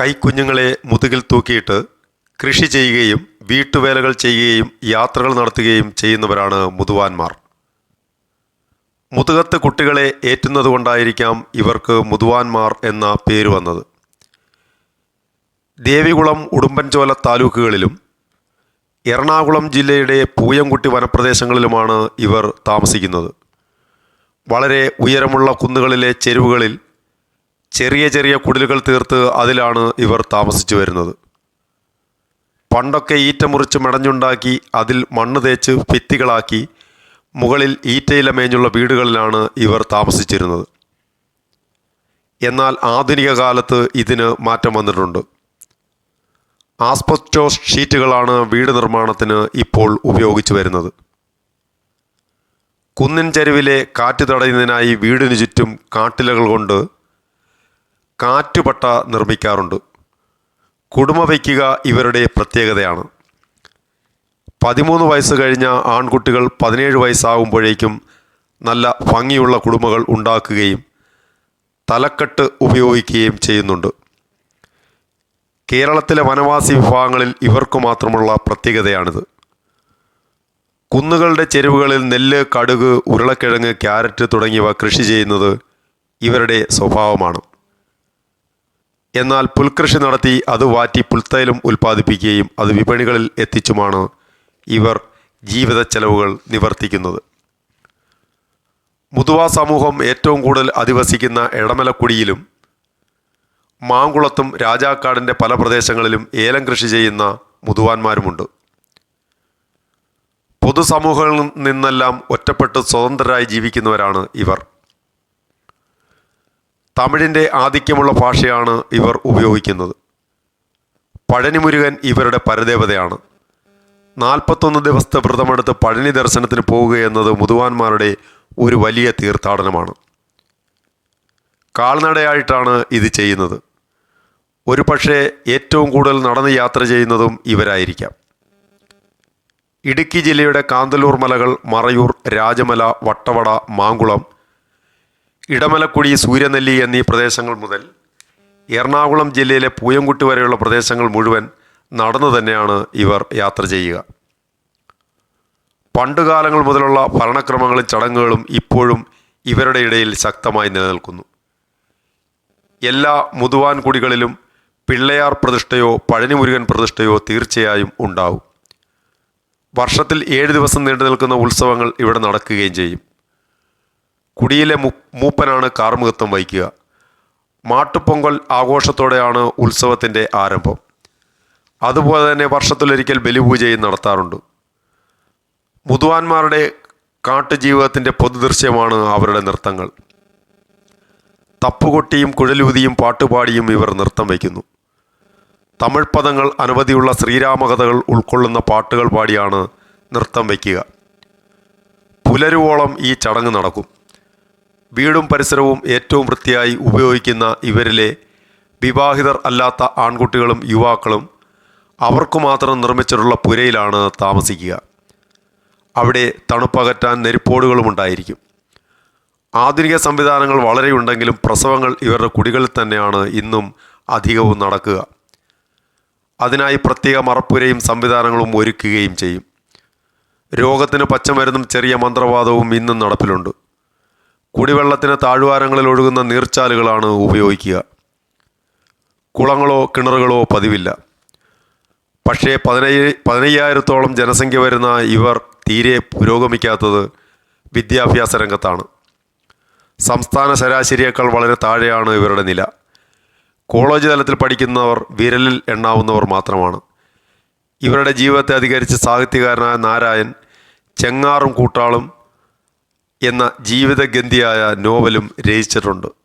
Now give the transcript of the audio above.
കൈക്കുഞ്ഞുങ്ങളെ മുതുകിൽ തൂക്കിയിട്ട് കൃഷി ചെയ്യുകയും വീട്ടുവേലകൾ ചെയ്യുകയും യാത്രകൾ നടത്തുകയും ചെയ്യുന്നവരാണ് മുതുവാന്മാർ. മുതുകത്ത് കുട്ടികളെ ഏറ്റുന്നതുകൊണ്ടായിരിക്കാം ഇവർക്ക് മുതുവാന്മാർ എന്ന പേര് വന്നത്. ദേവികുളം ഉടുമ്പൻചോല താലൂക്കുകളിലും എറണാകുളം ജില്ലയുടെ പൂയംകുട്ടി വനപ്രദേശങ്ങളിലുമാണ് ഇവർ താമസിക്കുന്നത്. വളരെ ഉയരമുള്ള കുന്നുകളിലെ ചെരുവുകളിൽ ചെറിയ ചെറിയ കുടിലുകൾ തീർത്ത് അതിലാണ് ഇവർ താമസിച്ചു വരുന്നത്. പണ്ടൊക്കെ ഈറ്റ മുറിച്ച് മെടഞ്ഞുണ്ടാക്കി അതിൽ മണ്ണ് തേച്ച് ഭിത്തികളാക്കി മുകളിൽ ഈറ്റയില മേഞ്ഞുള്ള വീടുകളിലാണ് ഇവർ താമസിച്ചിരുന്നത്. എന്നാൽ ആധുനിക കാലത്ത് ഇതിന് മാറ്റം വന്നിട്ടുണ്ട്. ആസ്പെസ്റ്റോസ് ഷീറ്റുകളാണ് വീട് നിർമ്മാണത്തിന് ഇപ്പോൾ ഉപയോഗിച്ചു വരുന്നത്. കുന്നിൻ ചരിവിലെ കാറ്റ് തടയുന്നതിനായി വീടിനു ചുറ്റും കാട്ടിലകൾ കൊണ്ട് കാറ്റുപട്ട നിർമ്മിക്കാറുണ്ട്. കുടുമ വയ്ക്കുക ഇവരുടെ പ്രത്യേകതയാണ്. പതിമൂന്ന് വയസ്സ് കഴിഞ്ഞ ആൺകുട്ടികൾ പതിനേഴ് വയസ്സാകുമ്പോഴേക്കും നല്ല ഭംഗിയുള്ള കുടുമകൾ ഉണ്ടാക്കുകയും തലക്കെട്ട് ഉപയോഗിക്കുകയും ചെയ്യുന്നുണ്ട്. കേരളത്തിലെ വനവാസി വിഭാഗങ്ങളിൽ ഇവർക്ക് മാത്രമുള്ള പ്രത്യേകതയാണിത്. കുന്നുകളുടെ ചെരുവുകളിൽ നെല്ല് കടുക് ഉരുളക്കിഴങ്ങ് ക്യാരറ്റ് തുടങ്ങിയവ കൃഷി ചെയ്യുന്നത് ഇവരുടെ സ്വഭാവമാണ്. എന്നാൽ പുൽകൃഷി നടത്തി അത് വാറ്റി പുൽത്തൈലം ഉൽപ്പാദിപ്പിക്കുകയും അത് വിപണികളിൽ എത്തിച്ചുമാണ് ഇവർ ജീവിത ചെലവുകൾ നിവർത്തിക്കുന്നത്. മുതുവ സമൂഹം ഏറ്റവും കൂടുതൽ അധിവസിക്കുന്ന എടമലക്കുടിയിലും മാങ്കുളത്തും രാജാക്കാടിന്റെ പല പ്രദേശങ്ങളിലും ഏലം കൃഷി ചെയ്യുന്ന മുതുവാന്മാരുമുണ്ട്. പൊതുസമൂഹങ്ങളിൽ നിന്നെല്ലാം ഒറ്റപ്പെട്ട് സ്വതന്ത്രരായി ജീവിക്കുന്നവരാണ് ഇവർ. തമിഴിന്റെ ആധിക്യമുള്ള ഭാഷയാണ് ഇവർ ഉപയോഗിക്കുന്നത്. പഴനിമുരുകൻ ഇവരുടെ പരദേവതയാണ്. നാൽപ്പത്തൊന്ന് ദിവസത്തെ വ്രതമെടുത്ത് പഴനി ദർശനത്തിന് പോവുക എന്നത് മുതുവാന്മാരുടെ ഒരു വലിയ തീർത്ഥാടനമാണ്. കാൽനടയായിട്ടാണ് ഇത് ചെയ്യുന്നത്. ഒരു പക്ഷേ ഏറ്റവും കൂടുതൽ നടന്ന് യാത്ര ചെയ്യുന്നതും ഇവരായിരിക്കാം. ഇടുക്കി ജില്ലയുടെ കാന്തല്ലൂർ മലകൾ മറയൂർ രാജമല വട്ടവട മാങ്കുളം ഇടമലക്കുടി സൂര്യനെല്ലി എന്നീ പ്രദേശങ്ങൾ മുതൽ എറണാകുളം ജില്ലയിലെ പൂയംകുട്ടി വരെയുള്ള പ്രദേശങ്ങൾ മുഴുവൻ നടന്നു തന്നെയാണ് ഇവർ യാത്ര ചെയ്യുക. പണ്ടുകാലങ്ങൾ മുതലുള്ള ഭരണക്രമങ്ങളും ചടങ്ങുകളും ഇപ്പോഴും ഇവരുടെ ഇടയിൽ ശക്തമായി നിലനിൽക്കുന്നു. എല്ലാ മുതുവാൻ കുടികളിലും പിള്ളയാർ പ്രതിഷ്ഠയോ പഴനിമുരുകൻ പ്രതിഷ്ഠയോ തീർച്ചയായും ഉണ്ടാവും. വർഷത്തിൽ ഏഴ് ദിവസം നീണ്ടു നിൽക്കുന്ന ഉത്സവങ്ങൾ ഇവിടെ നടക്കുകയും ചെയ്യും. കുടിയിലെ മൂപ്പനാണ് കാർമുകത്വം വഹിക്കുക. മാട്ടുപൊങ്കൽ ആഘോഷത്തോടെയാണ് ഉത്സവത്തിന്റെ ആരംഭം. അതുപോലെ തന്നെ വർഷത്തിലൊരിക്കൽ ബലിപൂജയും നടത്താറുണ്ട്. മുതുവാന്മാരുടെ കാട്ടുജീവിതത്തിന്റെ പൊതുദൃശ്യമാണ് അവരുടെ നൃത്തങ്ങൾ. തപ്പുകൊട്ടിയും കുഴലൂതിയും പാട്ടുപാടിയും ഇവർ നൃത്തം വയ്ക്കുന്നു. തമിഴ് പദങ്ങൾ അനവധിയുള്ള ശ്രീരാമകഥകൾ ഉൾക്കൊള്ളുന്ന പാട്ടുകൾ പാടിയാണ് നൃത്തം വയ്ക്കുക. പുലരുവോളം ഈ ചടങ്ങ് നടക്കും. വീടും പരിസരവും ഏറ്റവും വൃത്തിയായി ഉപയോഗിക്കുന്ന ഇവരിലെ വിവാഹിതർ അല്ലാത്ത ആൺകുട്ടികളും യുവാക്കളും അവർക്കു മാത്രം നിർമ്മിച്ചിട്ടുള്ള പുരയിലാണ് താമസിക്കുക. അവിടെ തണുപ്പകറ്റാൻ നെരിപ്പോടുകളും ഉണ്ടായിരിക്കും. ആധുനിക സംവിധാനങ്ങൾ വളരെയുണ്ടെങ്കിലും പ്രസവങ്ങൾ ഇവരുടെ കുടികളിൽ തന്നെയാണ് ഇന്നും അധികവും നടക്കുക. അതിനായി പ്രത്യേക മറപ്പുരയും സംവിധാനങ്ങളും ഒരുക്കുകയും ചെയ്യും. രോഗത്തിന് പച്ചമരുന്നും ചെറിയ മന്ത്രവാദവും ഇന്നും നടപ്പിലുണ്ട്. കുടിവെള്ളത്തിന് താഴ്വാരങ്ങളിൽ ഒഴുകുന്ന നീർച്ചാലുകളാണ് ഉപയോഗിക്കുക. കുളങ്ങളോ കിണറുകളോ പതിവില്ല. പക്ഷേ പതിനയ്യ പതിനയ്യായിരത്തോളം ജനസംഖ്യ വരുന്ന ഇവർ തീരെ പുരോഗമിക്കാത്തത് വിദ്യാഭ്യാസ രംഗത്താണ്. സംസ്ഥാന ശരാശരിയേക്കാൾ വളരെ താഴെയാണ് ഇവരുടെ നില. കോളേജ് തലത്തിൽ പഠിക്കുന്നവർ വിരലിൽ എണ്ണാവുന്നവർ മാത്രമാണ്. ഇവരുടെ ജീവിതത്തെ അധികരിച്ച് സാഹിത്യകാരനായ നാരായൺ ചെങ്ങാറും കൂട്ടാളും എന്ന ജീവിതഗന്ധിയായ നോവലും രചിച്ചിട്ടുണ്ട്.